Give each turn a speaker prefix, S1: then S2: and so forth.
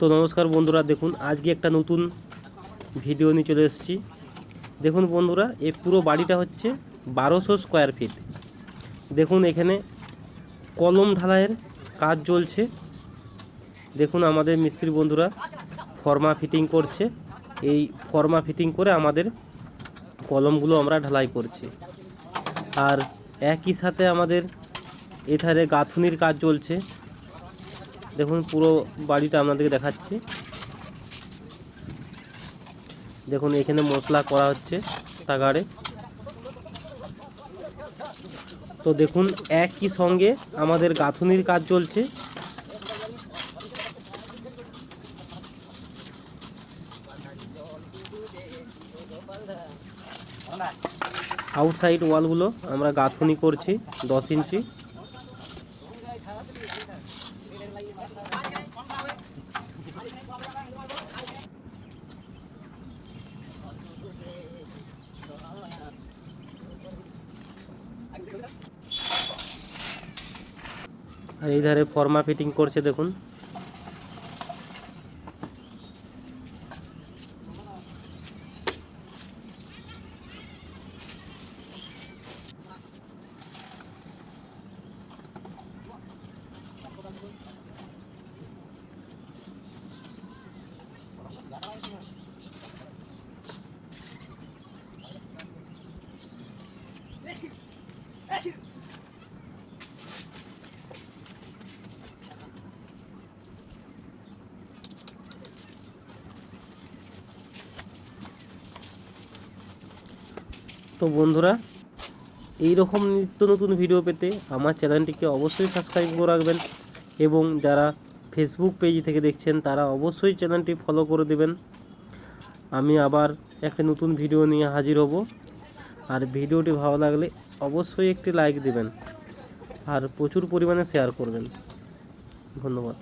S1: তো নমস্কার বন্ধুরা, দেখুন, আজকে একটা নতুন ভিডিও নিয়ে চলে এসেছি। দেখুন বন্ধুরা এই পুরো বাড়িটা হচ্ছে বারোশো স্কোয়ার ফিট দেখুন, এখানে কলম ঢালাইয়ের কাজ চলছে। দেখুন, আমাদের মিস্ত্রি বন্ধুরা ফর্মা ফিটিং করছে। এই ফর্মা ফিটিং করে আমাদের কলমগুলো আমরা ঢালাই করছি। আর একই সাথে আমাদের এধারে গাঁথুনির কাজ চলছে। দেখুন, পুরো বাড়িটা আপনাদেরকে দেখাচ্ছি। দেখুন, এখানে মশলা করা হচ্ছে তাগাড়ে তো দেখুন, একই সঙ্গে আমাদের গাঁথুনির কাজ চলছে। আউটসাইড ওয়ালগুলো আমরা গাঁথুনি করছি, দশ ইঞ্চি। আর এই ধারে ফর্মা ফিটিং করছে দেখুন। তো বন্ধুরা এই রকম নিত্য নতুন ভিডিও পেতে আমার চ্যানেলটিকে অবশ্যই সাবস্ক্রাইব করে রাখবেন এবং যারা ফেসবুক পেজ থেকে দেখছেন, তারা অবশ্যই চ্যানেলটি ফলো করে দেবেন। আমি আবার একটা নতুন ভিডিও নিয়ে হাজির হব। আর ভিডিওটি ভালো লাগলে অবশ্যই একটি লাইক দেবেন। আর প্রচুর পরিমাণে শেয়ার করবেন। ধন্যবাদ।